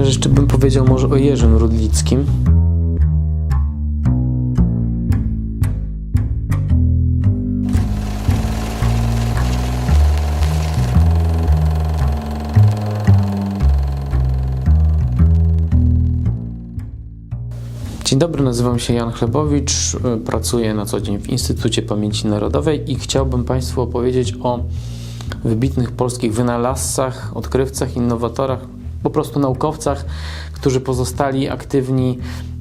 Myślę, że jeszcze bym powiedział może o Jerzym Rudlickim. Dzień dobry, nazywam się Jan Chlebowicz, y, pracuję na co dzień w Instytucie Pamięci Narodowej i chciałbym Państwu opowiedzieć o wybitnych polskich wynalazcach, odkrywcach, innowatorach, po prostu naukowcach, którzy pozostali aktywni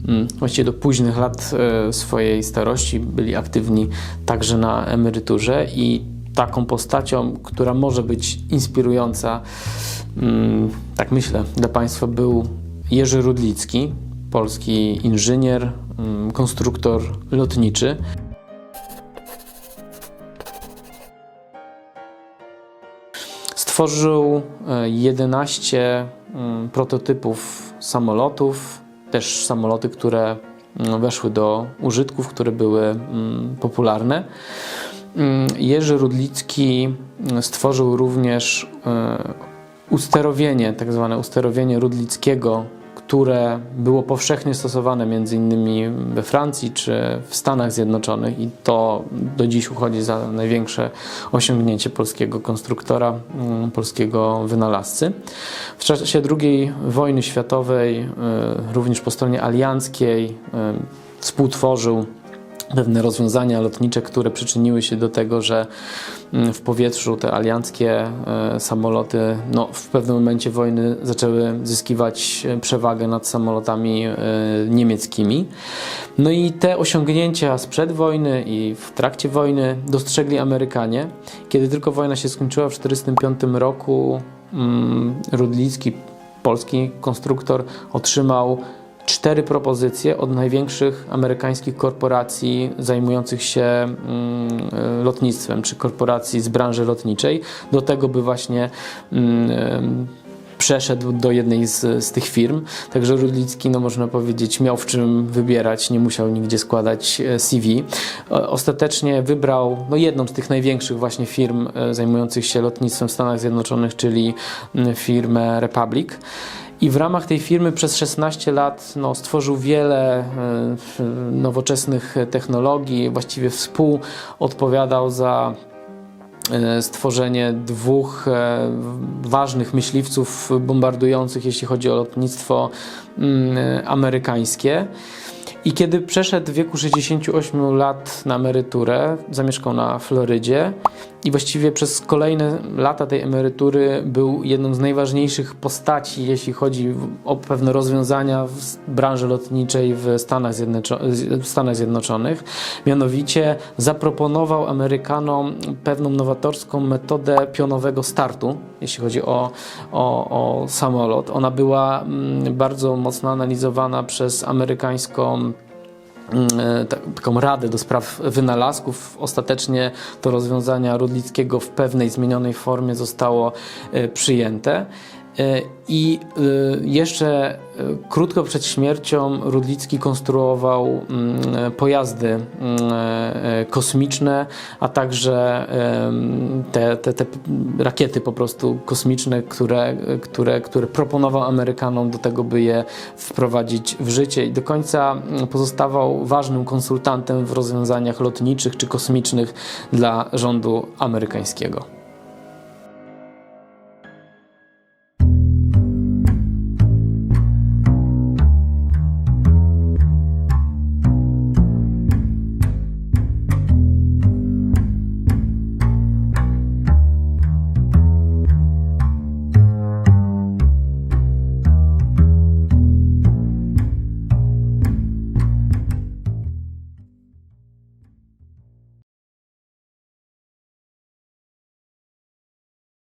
mm, właściwie do późnych lat e, swojej starości, byli aktywni także na emeryturze i taką postacią, która może być inspirująca, mm, tak myślę, dla Państwa był Jerzy Rudlicki, polski inżynier, mm, konstruktor lotniczy. Stworzył e, 11 mm, prototypów samolotów, też samoloty, które mm, weszły do użytków, które były mm, popularne. Jerzy Rudlicki stworzył również usterowienie, tak zwane usterowienie Rudlickiego, które było powszechnie stosowane między innymi we Francji czy w Stanach Zjednoczonych i to do dziś uchodzi za największe osiągnięcie polskiego konstruktora, mm, polskiego wynalazcy. W czasie II wojny światowej, y, również po stronie alianckiej, y, współtworzył pewne rozwiązania lotnicze, które przyczyniły się do tego, że mm, w powietrzu te alianckie e, samoloty no, w pewnym momencie wojny zaczęły zyskiwać e, przewagę nad samolotami e, niemieckimi. No i te osiągnięcia sprzed wojny i w trakcie wojny dostrzegli Amerykanie. Kiedy tylko wojna się skończyła w 1945 roku, mm, Rudlicki, polski konstruktor, otrzymał cztery propozycje od największych amerykańskich korporacji zajmujących się mm, e, lotnictwem, czy korporacji z branży lotniczej, do tego, by właśnie mm, em, przeszedł do jednej z, z tych firm. Także Rudlicki, no można powiedzieć, miał w czym wybierać, nie musiał nigdzie składać e, CV. Ostatecznie wybrał no, jedną z tych największych właśnie firm e, zajmujących się lotnictwem w Stanach Zjednoczonych, czyli mm, firmę Republic. I w ramach tej firmy przez 16 lat no, stworzył wiele e, nowoczesnych technologii, właściwie współodpowiadał za e, stworzenie dwóch e, ważnych myśliwców bombardujących, jeśli chodzi o lotnictwo mm, amerykańskie. I kiedy przeszedł w wieku 68 lat na emeryturę, zamieszkał na Florydzie i właściwie przez kolejne lata tej emerytury był jedną z najważniejszych postaci, jeśli chodzi o pewne rozwiązania w branży lotniczej w Stanach, Zjednoczo- w Stanach Zjednoczonych. Mianowicie zaproponował Amerykanom pewną nowatorską metodę pionowego startu, jeśli chodzi o, o, o samolot. Ona była mm, bardzo mocno analizowana przez amerykańską taką radę do spraw wynalazków. Ostatecznie to rozwiązania Rudlickiego w pewnej zmienionej formie zostało e, przyjęte. E, I e, jeszcze e, krótko przed śmiercią Rudlicki konstruował mm, pojazdy mm, kosmiczne, a także te, te, te rakiety po prostu kosmiczne, które, które, które proponował Amerykanom do tego, by je wprowadzić w życie i do końca mm, pozostawał ważnym konsultantem w rozwiązaniach lotniczych czy kosmicznych dla rządu amerykańskiego.